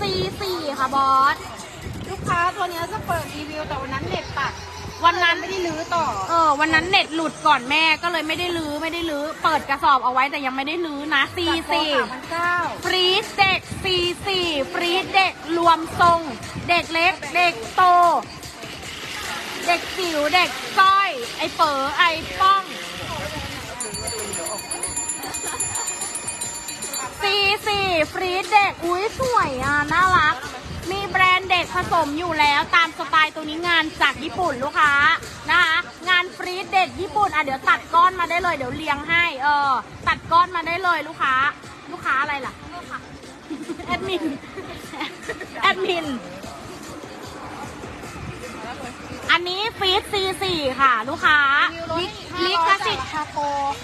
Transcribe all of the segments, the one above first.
C4 ค่ะบอส ลูกค้าตัวเนี้ยจะเปิดรีวิวแต่วันนั้นเน็ตตัดวันนั้น ไม่ได้ลื้อต่อ เออ วันนั้นเน็ตหลุดก่อนแม่ก็เลยไม่ได้ลื้อไม่ได้ลื้อ เปิดกระสอบเอาไว้แต่ยังไม่ได้ลื้อนะ C4 พันเก้าฟรีดเด็ก C4 ฟรีดเด็กรวมทรง เด็กเล็ก เด็กโต เด็กจิ๋วเด็กก้อย ไอเป๋อไอป้อง C4 ฟรีดเด็ก อุ้ยสวยอะ น่ารัก มีแบรนด์เด็กผสมอยู่แล้วตามสไตล์ตัวนี้งานจากญี่ปุ่นลูกค้านะคะ งานฟรีดเด็กญี่ปุ่น อะ เดี๋ยวตัดก้อนมาได้เลย เดี๋ยวเลี้ยงให้ เออ ตัดก้อนมาได้เลยลูกค้า ลูกค้าอะไรล่ะ แอดมิน แอดมิน อันนี้ฟีด C4 ค่ะ ลูกค้าลิลิขสิทธิ์คาโป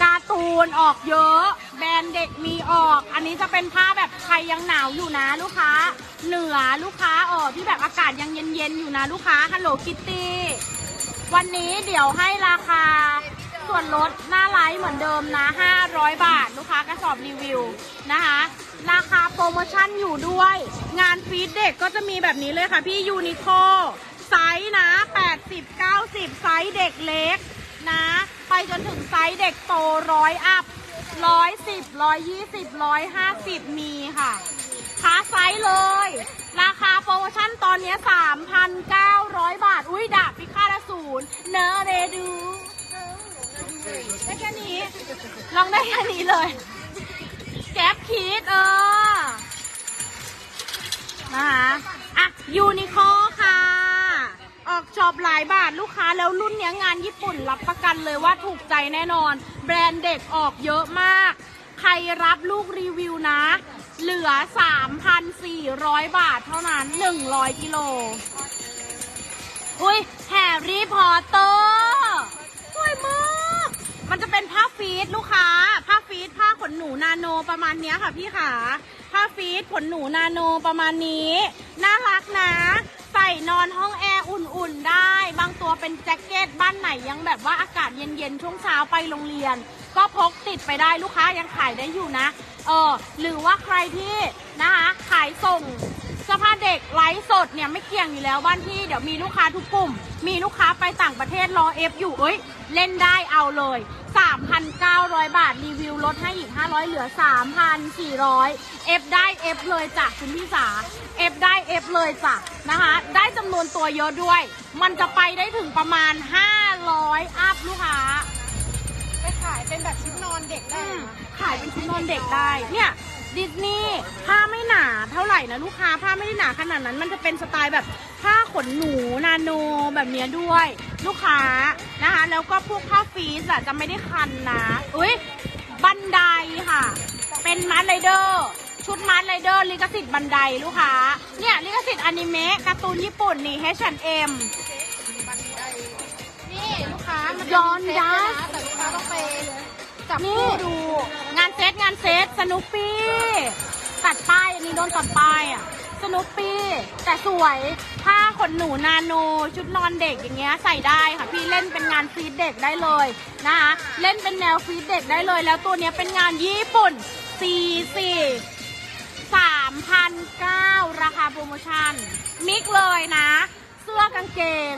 การ์ตูนออกเยอะ แบรนด์เด็กมีออก อันนี้จะเป็นผ้าแบบใครยังหนาวอยู่นะลูกค้า เหนือลูกค้าออกที่แบบอากาศยังเย็นๆอยู่นะลูกค้าฮัลโหลคิตตี้วันนี้เดี๋ยวให้ราคาส่วนลดหน้าไลฟ์เหมือนเดิมนะ 500 บาท ลูกค้ากระสอบรีวิวนะคะ ราคาโปรโมชั่นอยู่ด้วย งานฟีดเด็กก็จะมีแบบนี้เลยค่ะพี่ยูนิโค ไซส์นะ80 90 ไซส์เด็กเล็กนะ ไปจนถึงไซส์เด็กโตร้อยอัพร้อยสิบร้อยยี่สิบร้อยห้าสิบมีค่ะค้าไซส์เลย ราคาโปรโมชั่นตอนนี้สามพันเก้าร้อยบาท อุ้ยดาบพิฆาตศูนย์เนอเรดูได้แค่นี้ ลองได้แค่นี้เลย แก๊ปคิดเออนะคะอะยูนิคอค่ะ ออกจอบหลายบาทลูกค้าแล้วรุ่นเนี้ยงานญี่ปุ่นรับประกันเลยว่าถูกใจแน่นอน แบรนด์เด็กออกเยอะมาก ใครรับลูกรีวิวนะ เหลือ 3,400 บาทเท่านั้น 100 กิโล อุ้ยแฮร์รี่พอตเตอร์สวยมาก มันจะเป็นผ้าฟีดลูกค้า ผ้าฟีดผ้าขนหนูนาโนประมาณเนี้ยค่ะพี่ขาผ้าฟีดขนหนูนาโนประมาณนี้ น่ารักนะ นอนห้องแอร์อุ่นๆได้ บางตัวเป็นแจ็คเก็ตบ้านไหนยังแบบว่าอากาศเย็นๆช่วงเช้าไปโรงเรียน ก็พกติดไปได้ลูกค้ายังขายได้อยู่นะ เออหรือว่าใครที่นะคะขายส่งสื้อผ้าเด็กไลฟ์สดเนี่ยไม่เกี่ยงอยู่แล้วบ้านที่เดี๋ยวมีลูกค้าทุกกลุ่ม มีลูกค้าไปต่างประเทศรอเอฟอยู่เอ้ยเล่นได้เอาเลย 3,900 บาท รีวิวลดให้อีก 500 เหลือ 3,400เอฟได้เอฟเลยจ้ะคุณพี่สาเอฟได้เอฟเลยจ้ะนะคะ ได้จำนวนตัวเยอะด้วย มันจะไปได้ถึงประมาณ 500 อัพลูกค้าไปขายเป็นแบบชุดนอนเด็กได้อืมนะขายเป็นชุดนอนเด็กได้ เนี่ย ดิสนีย์ผ้าไม่หนาเท่าไหร่นะลูกค้าผ้าไม่ได้หนาขนาดนั้น มันจะเป็นสไตล์แบบผ้าขนหนูนาโนแบบเนี้ยด้วย ลูกค้านะคะ แล้วก็พวกผ้าฟีสอะจะไม่ได้คันนะอุ้ยบันไดค่ะ เป็นมาร์ไรเดอร์ชุดมาร์ไรเดอร์ลิขสิทธิ์บันไดลูกค้าเนี่ยลิขสิทธิ์อนิเมะการ์ตูนญี่ปุ่นนี่ H&M นี่ลูกค้ามันย้อนเซ็ตยัสนะแต่ลูกค้าต้องไป จับนี่คู่ดู งานเซตงานเซตสนุปปี้ตัดป้ายอันนี้โดนตัดป้ายอะสนุปปี้แต่สวยผ้าขนหนูนาโน ชุดนอนเด็กอย่างเงี้ยใส่ได้ค่ะพี่เล่นเป็นงานฟีดเด็กได้เลยนะคะเล่นเป็นแนวฟีดเด็กได้เลย แล้วตัวเนี้ยเป็นงานญี่ปุ่น4 4 3,009ราคาโปรโมชั่นมิกเลยนะ เสื้อกางเกง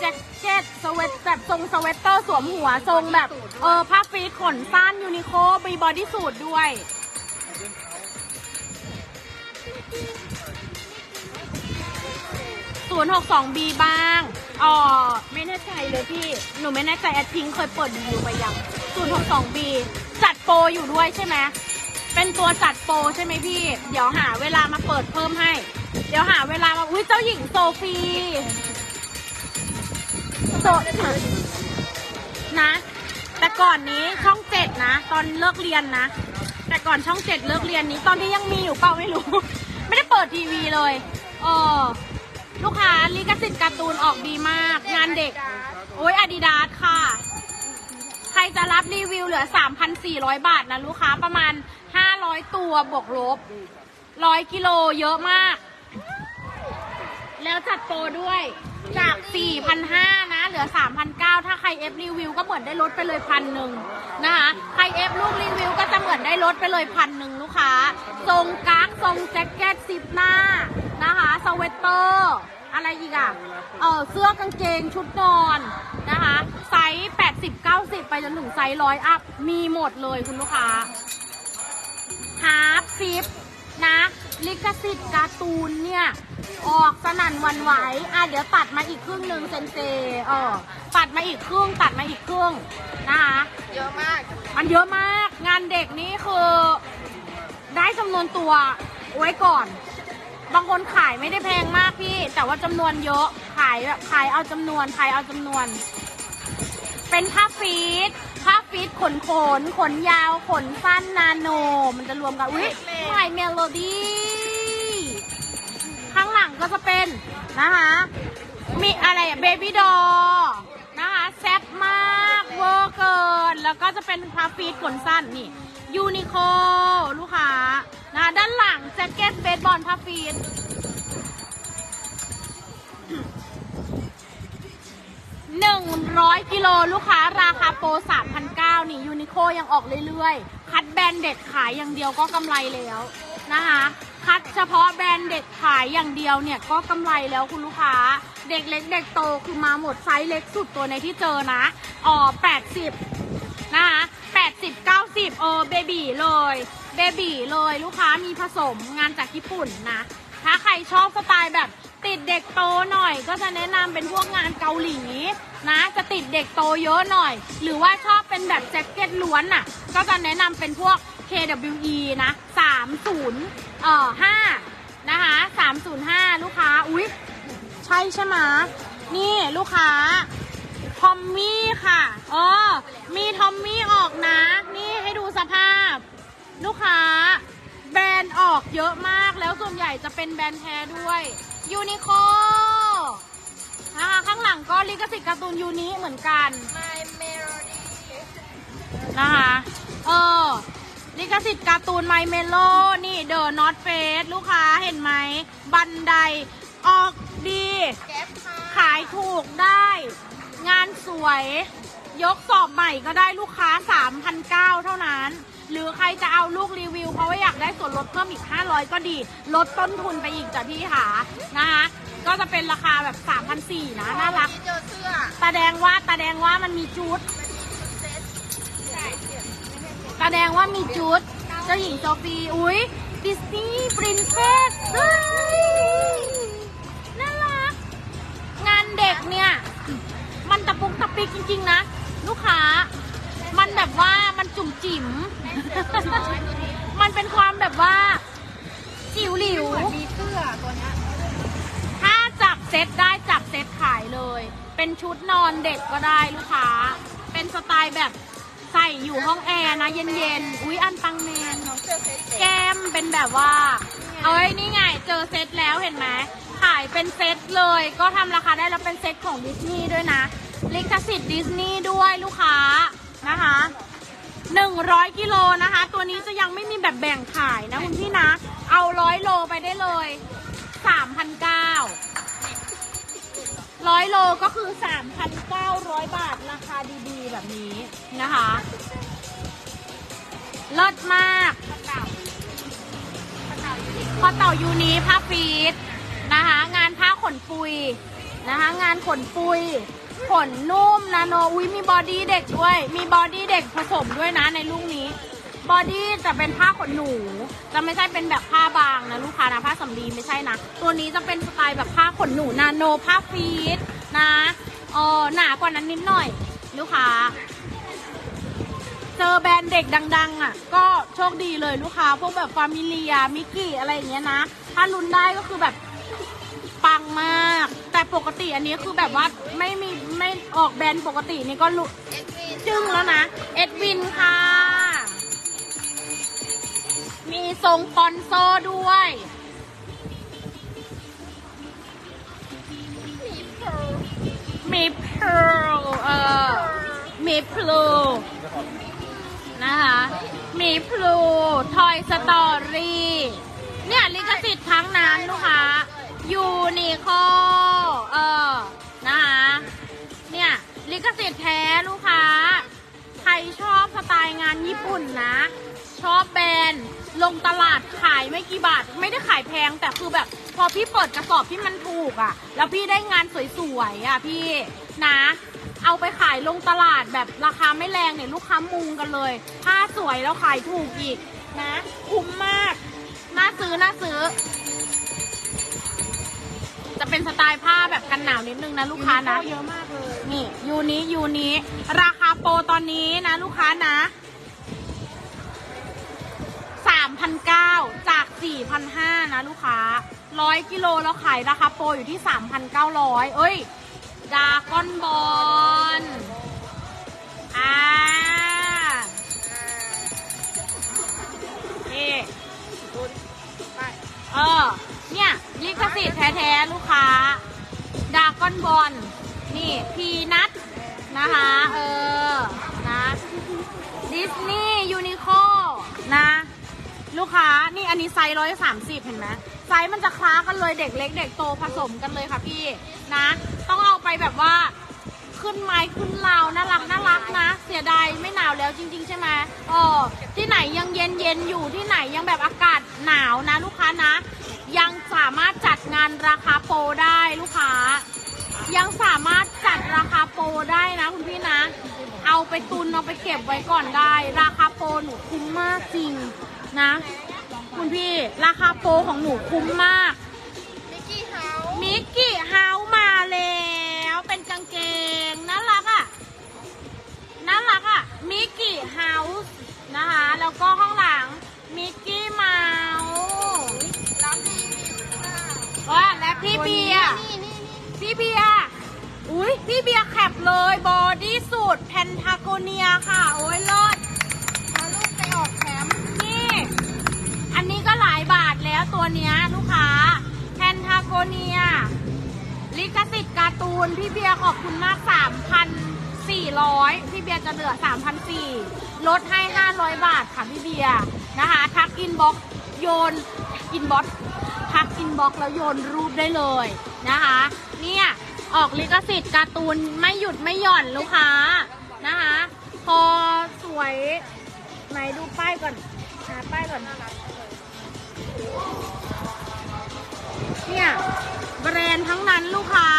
แจ็คเก็ตสเวตแบบทรงสเวตเตอร์สวมหัวทรงแบบเออผ้าฟีดขนสั้นยูนิโคมีบอดี้สูทด้วย 062B บ้างอ๋อไม่แน่ใจเลยพี่ หนูไม่แน่ใจแอดพิงเคยเปิดรีวิวไปยัง 062B จัดโปรอยู่ด้วยใช่ไหมเป็นตัวจัดโปรใช่ไหมพี่ เดี๋ยวหาเวลามาเปิดเพิ่มให้ เดี๋ยวหาเวลามา อุ้ยเจ้าหญิงโซฟี โซนะ แต่ก่อนนี้ช่องเจ็ดนะ ตอนเลิกเรียนนะ แต่ก่อนช่องเจ็ดเลิกเรียนนี้ ตอนนี้ยังมีอยู่เปล่าไม่รู้ ไม่ได้เปิดทีวีเลยเออลูกค้าลิขสิทธิ์การ์ตูนออกดีมาก งานเด็ก โอ้ยอาดิดาสค่ะ ใครจะรับรีวิวเหลือ 3,400 บาทนะลูกค้าประมาณ 500 ตัวบวกลบ 100 กิโลเยอะมาก แล้วจัดโปรด้วยจาก 4,500นะ เหลือ 3,900 ถ้าใครเอฟรีวิวก็เหมือนได้ลดไปเลยพันหนึ่งนะคะใครเอฟลูกรีวิวก็จะเหมือนได้ลดไปเลยพันหนึ่งลูกค้า ทรงกั๊กทรงแจ็คเก็ตซิปหน้านะคะเวตเตอร์อะไรอีกอะเออเสื้อกางเกงชุดนอนนะคะ ไซส์ 80 90 ไปจนถึงไซส์ร้อยอัพ มีหมดเลยคุณลูกค้าฮาร์ปซิปนะ ลิขสิทธิ์การ์ตูนเนี่ย ออกสนั่นหวันไหวอะเดี๋ยวตัดมาอีกครึ่งหนึ่งเซนเซเออตัดมาอีกครึ่งตัดมาอีกครึ่งนะคะเยอะมาก มันเยอะมาก งานเด็กนี่คือ ได้จำนวนตัวไว้ก่อน บางคนขายไม่ได้แพงมากพี่ แต่ว่าจำนวนเยอะ ขายแบบขายเอาจำนวนขายเอาจำนวน เป็นผ้าฟีดผ้าฟีดขนขน ขนยาว ขนสั้นนาโน มันจะรวมกัน อุ้ยใหม่เมโลดี้ข้างหลัง ก็จะเป็นนะคะ มีอะไรเบบี้ดอนะคะแซ่บมากเวอร์เกิน แล้วก็จะเป็นผ้าฟีดขนสั้นนี่ยูนิโคลูกค้านะคะด้านหลังแจ็คเก็ตเบสบอลผ้าฟีดหนึ่งร้อยกิโลลูกค้าราคาโปรสามพันเก้านี่ยูนิโคยังออกเรื่อยๆ คัดแบรนด์เด็ดขายอย่างเดียวก็กำไรแล้วนะคะ คัดเฉพาะแบรนด์เด็ดขายอย่างเดียวเนี่ยก็กำไรแล้วคุณลูกค้า เด็กเล็กเด็กโตคือมาหมดไซส์เล็กสุดตัวในที่เจอนะอ๋อแปดสิบนะคะแปดสิบเก้าสิบเออเบบีเลยเบบีเลยลูกค้ามีผสมงานจากญี่ปุ่นนะ ถ้าใครชอบสไตล์แบบติดเด็กโตหน่อย ก็จะแนะนำเป็นพวกงานเกาหลีนะจะติดเด็กโตเยอะหน่อย หรือว่าชอบเป็นแบบแจ็คเก็ตล้วนน่ะ ก็จะแนะนำเป็นพวก KWE นะ30เอ่อ5นะคะ305 ลูกค้า อุ๊ย ใช่ใช่ไหมะนี่ลูกค้า ทอมมี่ค่ะอ๋อมีทอมมี่ออกนะ นี่ให้ดูสภาพ ลูกค้า แบรนด์ออกเยอะมากแล้วส่วนใหญ่จะเป็นแบรนด์แท้ด้วยยูนิโคนะคะข้างหลังก็ลิขสิทธิ์การ์ตูนยูนิเหมือนกัน My Melody นะคะเออ ลิขสิทธิ์การ์ตูนไมเมโลนี่เดอะนอตเฟสลูกค้าเห็นไหม บันได ออกดีแก๊ปค่ะขายถูกได้ งานสวย ยกสอบใหม่ก็ได้ลูกค้า 3,900 เท่านั้น หรือใครจะเอาลูกรีวิว เพราะว่าอยากได้ส่วนลดเพิ่มอีก 500 ก็ดี ลดต้นทุนไปอีกจ้ะพี่หานะคะก็จะเป็นราคาแบบ3,400นะน่ารักวันนี้เจอเสื้อตาแดงว่าตาแดงว่ามันมีจุดเซ็ตใช่เสื้อ ตาแดงว่ามีจุด เจ้าหญิงโซฟีอุ้ยดิสนีย์ปรินเซสเฮ้ยน่ารัก งานเด็กเนี่ย มันตะปุกตะปิกจริง ๆ นะ ลูกค้า มันแบบว่ามันจุ่มจิ๋ม มันเป็นความแบบว่า จิ๋วหลิวมีเสื้อตัวเนี้ยถ้าจับเซตได้จับเซตขายเลย เป็นชุดนอนเด็กก็ได้ลูกค้า เป็นสไตล์แบบ ใส่อยู่ห้องแอร์นะเย็นๆ อุ๊ยอันตังแมนเจอเซ็ตแก้มเป็นแบบว่า เอ้ยนี่ไงเจอเซตแล้วเห็นไหมขายเป็นเซตเลย ก็ทำราคาได้แล้วเป็นเซตของดิสนีย์ด้วยนะ ลิขสิทธิ์ดิสนีย์ด้วยลูกค้านะคะ100กิโลนะคะ ตัวนี้จะยังไม่มีแบบแบ่งขายนะคุณพี่นะ เอาร้อยโลไปได้เลย3,900 ร้อยโลก็คือ 3,900 บาท ราคาดีๆ แบบนี้นะคะเลิศมากพอเต่ายูนีผ้าฟีดนะคะ งานผ้าขนปุยนะคะ งานขนปุย ขนนุ่มนาโนอุ้ยมีบอดี้เด็กด้วย มีบอดี้เด็กผสมด้วยนะในลูกนี้ บอดี้จะเป็นผ้าขนหนู จะไม่ใช่เป็นแบบผ้าบางนะลูกค้านะผ้าสำลีไม่ใช่นะ ตัวนี้จะเป็นสไตล์แบบผ้าขนหนูนาโนผ้าฟีดนะเออหนากว่านั้นนิดหน่อย ลูกค้า เจอแบรนด์เด็กดัง ๆ อะ ก็โชคดีเลยลูกค้า พวกแบบฟามิเลียมิกกี้อะไรอย่างเงี้ยนะ ถ้าลุ้นได้ก็คือแบบปังมาก แต่ปกติอันนี้คือแบบว่าไม่มีไม่ออกแบรนด์ปกตินี่ก็ลุเอ็กวีจึ้งแล้วนะ เอ็ดวินค่ะ มีทรงปอนโซด้วย มีเพร์ลมีเพร์ลเออ มีพลูนะคะ มีพลูทอยสตอรี่ เนี่ยลิขสิทธิ์ทั้งนั้นลูกค้า ยูนิโคเออ นะคะ เนี่ยลิขสิทธิ์แท้ลูกค้า ใครชอบสไตล์งานญี่ปุ่นนะ ชอบแบรนด์ลงตลาดขายไม่กี่บาท ไม่ได้ขายแพงแต่คือแบบ พอพี่เปิดกระสอบที่มันถูกอะ แล้วพี่ได้งานสวยๆอะพี่นะ เอาไปขายลงตลาดแบบราคาไม่แรงเนี่ยลูกค้ามุงกันเลย ผ้าสวยแล้วขายถูกอีกนะ คุ้มมากน่าซื้อน่าซื้อ จะเป็นสไตล์ผ้าแบบกันหนาวนิดนึงนะลูกค้านะเยอะมากเลยนี่ยูนี้ยูนี้ราคาโปรตอนนี้นะลูกค้านะ สามพันเก้าจากสี่พันห้านะลูกค้าร้อยกิโลเราขายราคาโปรอยู่ที่สามพันเก้าร้อยเอ้ย ดาก้อนบอล อ่านี่เออ เนี่ยลิขสิทธิ์แท้ๆ ลูกค้า ดาก้อนบอล นี่ พีนัทนะคะ เออ นะ ดิสนีย์ยูนิโคนะ ลูกค้านี่อันนี้ไซส์ร้อยสามสิบเห็นไหมไซส์มันจะคล้ากันเลยเด็กเล็กเด็กโตผสมกันเลยค่ะพี่นะ ต้องเอาไปแบบว่าขึ้นไม้ขึ้นราวน่ารักน่ารักนะ เสียดายไม่หนาวแล้วจริง ๆ ใช่ไหมเออที่ไหนยังเย็นเย็นอยู่ที่ไหนยังแบบอากาศหนาวนะ ลูกค้านะ ยังสามารถจัดงานราคาโปรได้ลูกค้า ยังสามารถจัดราคาโปรได้นะคุณพี่นะ เอาไปตุนเอาไปเก็บไว้ก่อนได้ ราคาโปรหนูคุ้มมากจริง นะ คุณพี่ราคาโปรของหนูคุ้มมาก มิกกี้เฮามิกกี้เฮาส์มาแล้ว เป็นกางเกงน่ารักอะน่ารักอะมิกกี้เฮาส์นะคะ แล้วก็ข้างหลังมิกกี้เมาส์ร้านดีมีอยู่ข้างหน้าว่าและพี่เบียร์นี่นี่นี่พี่เบียร์อุ้ยพี่เบียร์แคปเลยบอดี้สูทแพนทาโกเนียค่ะ โอ้ยเลิศ พาลูกไปออกแคมป์ นี่ อันนี้ก็หลายบาทแล้วตัว เนี้ยลูกค้าแพนทาโกเนีย ลิขสิทธิ์การ์ตูน พี่เบียร์ขอบคุณมาก 3,400 พี่เบียร์จะเหลือ 3,400 ลดให้ 500 บาทค่ะพี่เบียร์นะคะ ทักอินบ็อกโยนอินบ็อกทักอินบ็อกแล้วโยนรูปได้เลยนะคะ เนี่ย ออกลิขสิทธิ์การ์ตูนไม่หยุดไม่หย่อนลูกค้านะคะ พอสวยไหนดูป้ายก่อนหาป้ายก่อน เนี่ยแบรนด์ทั้งนั้นลูกค้า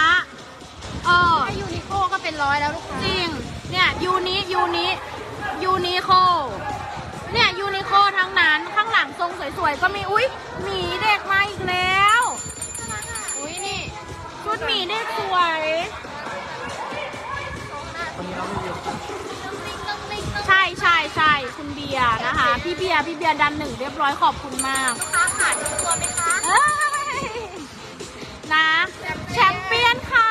เออถ้ายูนิโคก็เป็นร้อยแล้วลูกค้าจริง เนี่ยยูนิยูนิยูนิโค เนี่ยยูนิโคทั้งนั้น ข้างหลังทรงสวยๆ ก็มี อุ๊ยหมีเด็กมาอีกแล้ว อุ้ยนี่ชุดหมีเด็กสวย ใช่ใช่ใช่คุณเบียร์นะคะ พี่เบียร์พี่เบียร์ดันหนึ่งเรียบร้อยขอบคุณมาก ลูกค้าขายตัวไหมคะ เอ้ยนะแชม เปี้ยนค่ะ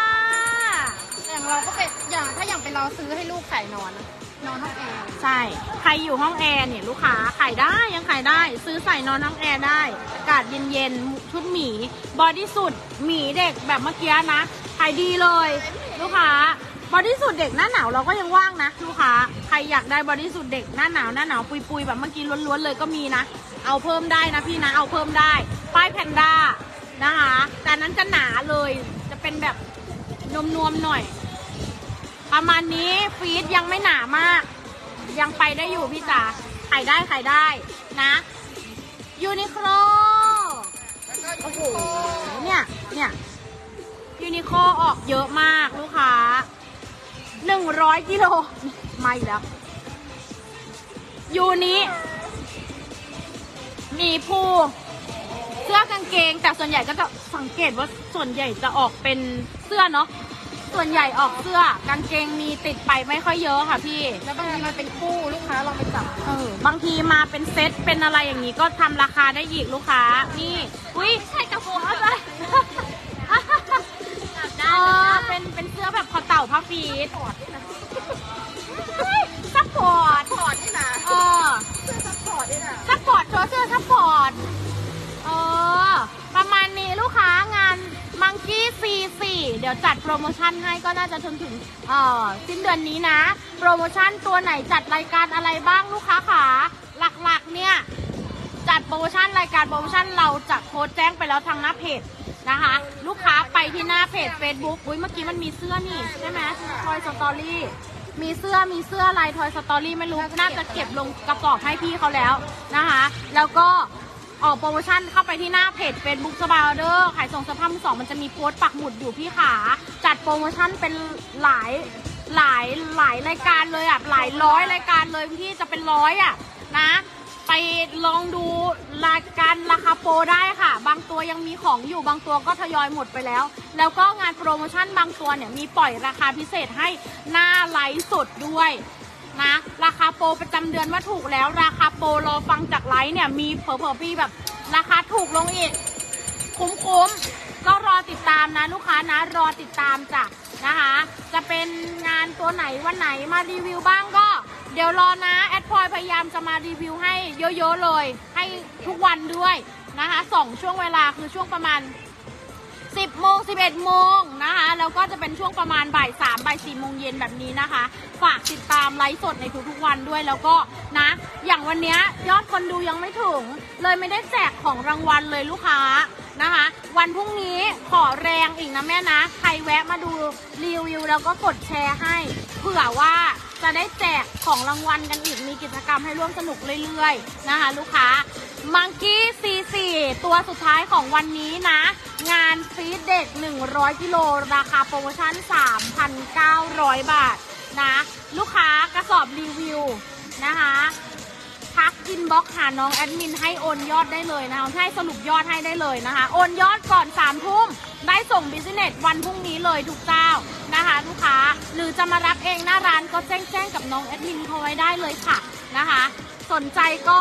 อย่างเราก็เป็นอย่างถ้าอย่างเป็นเราซื้อให้ลูกใส่นอนอะนอนห้องแอร์ใช่ ใครอยู่ห้องแอร์เนี่ยลูกค้าขายได้ยังขายได้ ซื้อใส่นอนห้องแอร์ได้ อากาศเย็นๆ ชุดหมี บอดี้สูทหมีเด็กแบบเมื่อกี้นะ ขายดีเลย ลูกค้า บอดี้สูทเด็กหน้าหนาวเราก็ยังว่างนะ ลูกค้า ใครอยากได้บอดี้สูทเด็กหน้าหนาวหน้าหนาวปุยๆแบบเมื่อกี้ล้วนๆเลยก็มีนะ เอาเพิ่มได้นะพี่นะ เอาเพิ่มได้ ป้ายแพนด้านะคะ แต่อันนั้นจะหนาเลยจะ เป็นแบบนวมๆหน่อย ประมาณนี้ฟีดยังไม่หนามาก ยังไปได้อยู่พี่จ๋าขายได้ขายได้นะยูนิโคลโอ้โหเนี่ยเนี่ยยูนิโคออกเยอะมากลูกค้าหนึ่งร้อยกิโลมาอีกแล้วยูนิมีผู้ สื้อกางเกง แต่ส่วนใหญ่ก็จะสังเกตว่าส่วนใหญ่จะออกเป็นเสื้อเนาะส่วนใหญ่ออกเสื้อกางเกงมีติดไปไม่ค่อยเยอะค่ะพี่ แล้วบางทีมันเป็นคู่ลูกค้าลองไปจับเออบางทีมาเป็นเซตเป็นอะไรอย่างนี้ก็ทำราคาได้อีกลูกค้า นี่ อุ้ยใช่กระโปรงอะไรเออเป็นเป็นเสื้อแบบคอเต่าผ้าฟีดเฮ้ยซัพพอร์ต เดี๋ยวจัดโปรโมชั่นให้ก็น่าจะถึงถึงเอ่อสิ้นเดือนนี้นะ โปรโมชั่นตัวไหนจัดรายการอะไรบ้างลูกค้าขาหลักๆเนี่ยจัดโปรโมชั่นรายการโปรโมชั่นเราจะโพสต์แจ้งไปแล้วทางหน้าเพจนะคะ ลูกค้าไปที่หน้าเพจ Facebook อุ้ยเมื่อกี้มันมีเสื้อนี่ใช่ไหมคอยสตอรี่มีเสื้อมีเสื้อลายทอยสตอรี่ไม่รู้ น่าจะเก็บลงกระสอบให้พี่เขาแล้วนะคะ แล้วก็ ออกโปรโมชั่นเข้าไปที่หน้าเพจ Facebook สบายออเดอร์ขายส่งเสื้อผ้ามือสองมันจะมีโพสต์ปักหมุดอยู่พี่ขา จัดโปรโมชั่นเป็นหลายหลายหลายรายการเลยอะหลายร้อยรายการเลยพี่จะเป็นร้อยอะนะ ไปลองดูรายการราคาโปรได้ค่ะ บางตัวยังมีของอยู่บางตัวก็ทยอยหมดไปแล้ว แล้วก็งานโปรโมชั่นบางตัวเนี่ยมีปล่อยราคาพิเศษให้หน้าไลฟ์สดด้วย นะ ราคาโปรประจำเดือนว่าถูกแล้ว ราคาโปรรอฟังจากไลฟ์เนี่ยมีเผลอๆพี่แบบ ราคาถูกลงอีก คุ้มๆ ก็รอติดตามนะลูกค้านะ รอติดตามจ้ะนะคะ จะเป็นงานตัวไหนวันไหนมารีวิวบ้างก็ เดี๋ยวรอนะแอดพลอยพยายามจะมารีวิวให้เยอะๆเลย ให้ทุกวันด้วยนะคะสองช่วงเวลาคือช่วงประมาณ 10โมง11โมงนะคะ แล้วก็จะเป็นช่วงประมาณบ่าย3บ่าย4โมงเย็นแบบนี้นะคะ ฝากติดตามไลฟ์สดในทุกๆวันด้วยแล้วก็นะ อย่างวันนี้ยอดคนดูยังไม่ถึง เลยไม่ได้แจกของรางวัลเลยลูกค้านะคะ วันพรุ่งนี้ขอแรงอีกนะแม่นะ ใครแวะมาดูรีวิวแล้วก็กดแชร์ให้เผื่อว่า จะได้แจกของรางวัลกันอีกมีกิจกรรมให้ร่วมสนุกเรื่อยๆนะคะ ลูกค้ามังกี้ซีตัวสุดท้ายของวันนี้นะ งานฟีดเด็ก 100 กิโลราคาโปรโมชั่น 3,900 บาทนะ ลูกค้ากระสอบรีวิวนะคะ ทักอินบ็อกหาน้องแอดมินให้โอนยอดได้เลยนะคะให้สรุปยอดให้ได้เลยนะคะ โอนยอดก่อน3ามทุ่มได้ส่งบิสเนสวันพรุ่งนี้เลยทุกเจ้านะคะลูกค้าหรือจะมารับเองหน้าร้านก็แจ้งแจ้งกับน้องแอดมินเขาไว้ได้เลยค่ะนะคะ สนใจก็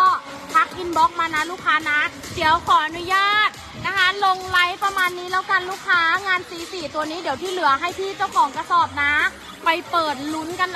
ทักอินบ็อกมานะลูกค้านะ เดี๋ยวขออนุญาตนะคะ ลงไลฟ์ประมาณนี้แล้วกันลูกค้างานสีสีตัวนี้เดี๋ยวที่เหลือให้พี่เจ้าของกระสอบนะ ไปเปิดลุ้นกันนะ